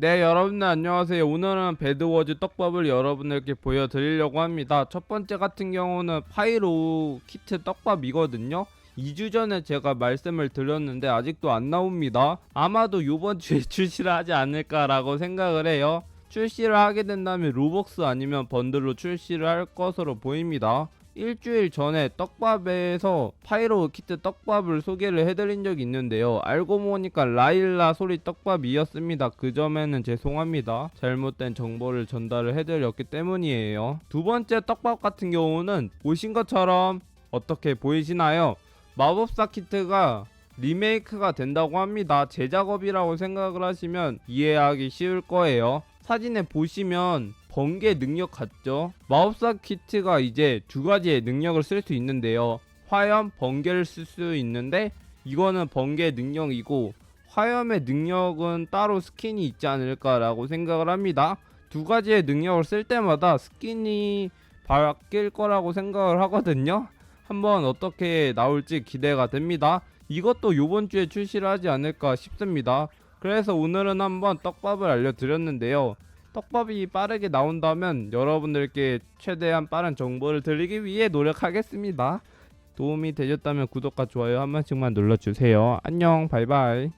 네 여러분들 안녕하세요. 오늘은 배드워즈 떡밥을 여러분들께 보여드리려고 합니다. 첫 번째 같은 경우는 파이로 키트 떡밥이거든요. 2주 전에 제가 말씀을 드렸는데 아직도 안 나옵니다. 아마도 이번 주에 출시를 하지 않을까라고 생각을 해요. 출시를 하게 된다면 로벅스 아니면 번들로 출시를 할 것으로 보입니다 일주일 전에 떡밥에서 파이로 키트 떡밥을 소개를 해드린 적이 있는데요. 알고 보니까 라일라 소리 떡밥이었습니다. 그 점에는 죄송합니다. 잘못된 정보를 전달을 해드렸기 때문이에요. 두 번째 떡밥 같은 경우는 보신 것처럼 어떻게 보이시나요? 마법사 키트가 리메이크가 된다고 합니다. 제작업이라고 생각을 하시면 이해하기 쉬울 거예요. 사진에 보시면 번개 능력 같죠? 마법사 키트가 이제 두 가지의 능력을 쓸 수 있는데요. 화염, 번개를 쓸 수 있는데 이거는 번개 능력이고 화염의 능력은 따로 스킨이 있지 않을까라고 생각을 합니다. 두 가지의 능력을 쓸 때마다 스킨이 바뀔 거라고 생각을 하거든요. 한번 어떻게 나올지 기대가 됩니다. 이것도 요번 주에 출시를 하지 않을까 싶습니다. 그래서 오늘은 한번 떡밥을 알려드렸는데요. 떡밥이 빠르게 나온다면 여러분들께 최대한 빠른 정보를 드리기 위해 노력하겠습니다. 도움이 되셨다면 구독과 좋아요 한 번씩만 눌러주세요. 안녕, 바이바이.